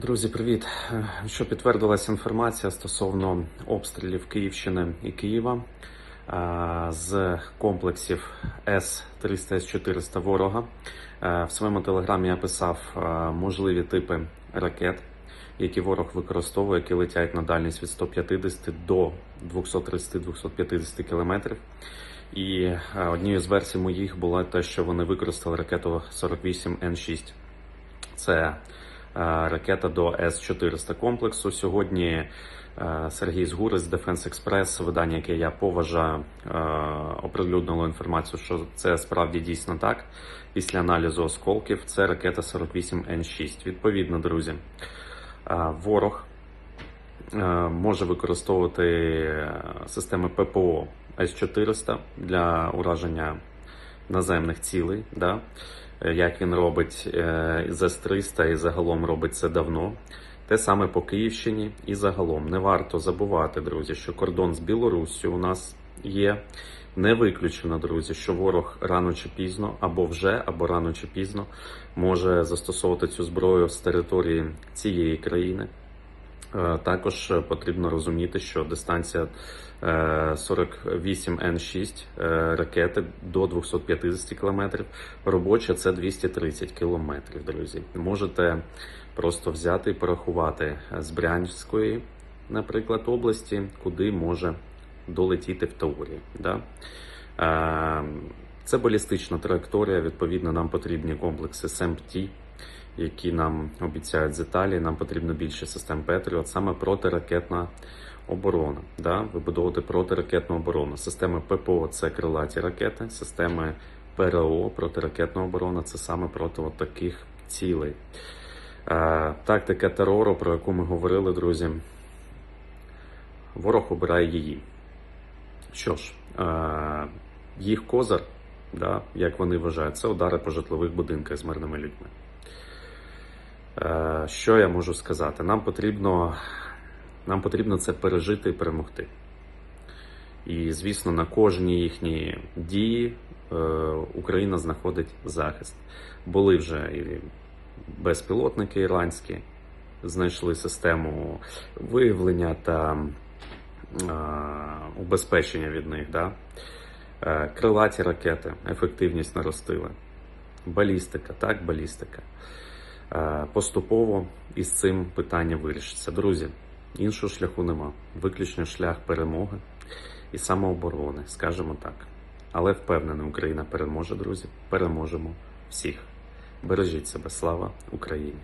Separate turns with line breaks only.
Друзі, привіт! Що підтвердилася інформація стосовно обстрілів Київщини і Києва з комплексів С-300 С-400 ворога. В своєму телеграмі я писав можливі типи ракет, які ворог використовує, які летять на дальність від 150 до 230-250 кілометрів. І однією з версій моїх була те, що вони використали ракету 48 Н6. Це ракета до С-400 комплексу. Сьогодні е, Сергій Згурець, Defense Express, видання, яке я поважаю, е, оприлюднило інформацію, що це справді дійсно так. Після аналізу осколків це ракета 48 Н6. Відповідно, друзі, е, ворог може використовувати системи ППО С-400 для ураження наземних цілей. Да? Е, Як він робить е, з С-300 і загалом робить це давно. Те саме по Київщині і загалом. Не варто забувати, друзі, що кордон з Білоруссю у нас є. Не виключено, друзі, що ворог рано чи пізно, або вже, або рано чи пізно може застосовувати цю зброю з території цієї країни. Е, Також потрібно розуміти, що дистанція е, 48 Н6 е, ракети до 250 км, робоча це 230 км, друзі. Можете просто взяти і порахувати з Брянської, наприклад, області, куди може долетіти в теорії. Да? Е, Це балістична траєкторія. Відповідно, нам потрібні комплекси СМТ, які нам обіцяють з Італії. Нам потрібно більше систем Петріот, саме протиракетна оборона. Да? Вибудовувати протиракетну оборону. Системи ППО це крилаті ракети, системи ПРО, протиракетна оборона це саме проти от таких цілей. Е, Тактика терору, про яку ми говорили, друзі. Ворог обирає її. Що ж, е, їх козир, да, як вони вважають, це удари по житлових будинках з мирними людьми. Е, Що я можу сказати? Нам потрібно, нам потрібно це пережити і перемогти. І, звісно, на кожній їхній дії е, Україна знаходить захист. Були вже і безпілотники іранські, знайшли систему виявлення та е, убезпечення від них. Да? Крилаті ракети, ефективність наростили. Балістика, так, балістика. Е, Поступово із цим питання вирішиться. Друзі, іншого шляху нема. Виключно шлях перемоги і самооборони, скажімо так. Але впевнений, Україна переможе, друзі. Переможемо всіх. Бережіть себе, слава Україні!